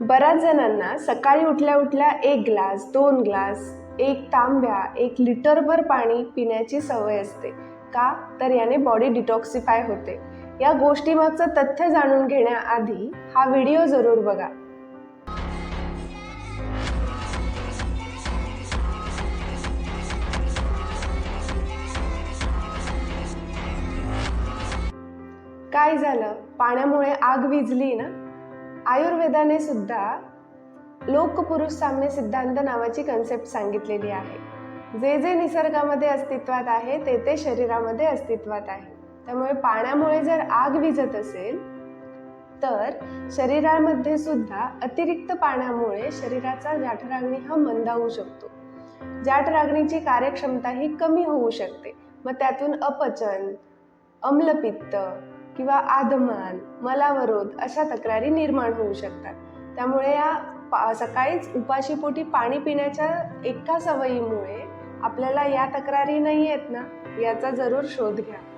बऱ्याच जणांना सकाळी उठल्या उठल्या एक ग्लास दोन ग्लास एक तांब्या एक लिटरभर पाणी पिण्याची सवय असते. का? तर याने बॉडी डिटॉक्सिफाय होते. या गोष्टीमागचं तथ्य जाणून घेण्याआधी हा व्हिडिओ जरूर बघा. काय झालं? पाण्यामुळे आग विझली ना? आयुर्वेदाने सुद्धा लोकपुरुष साम्य सिद्धांत नावाची कन्सेप्ट सांगितलेली आहे. जे जे निसर्गामध्ये अस्तित्वात आहे ते ते शरीरामध्ये अस्तित्वात आहे. त्यामुळे पाण्यामुळे जर आग विझत असेल तर शरीरामध्ये सुद्धा अतिरिक्त पाण्यामुळे शरीराचा जाठराग्नी हा मंदावू शकतो. जाठराग्नीची कार्यक्षमता ही कमी होऊ शकते. मग त्यातून अपचन अम्लपित्त किंवा आदमान मलावरोध अशा तक्रारी निर्माण होऊ शकतात. त्यामुळे या पा सकाळीच उपाशीपोटी पाणी पिण्याच्या एका सवयीमुळे आपल्याला या तक्रारी नाही आहेत ना? याचा जरूर शोध घ्या.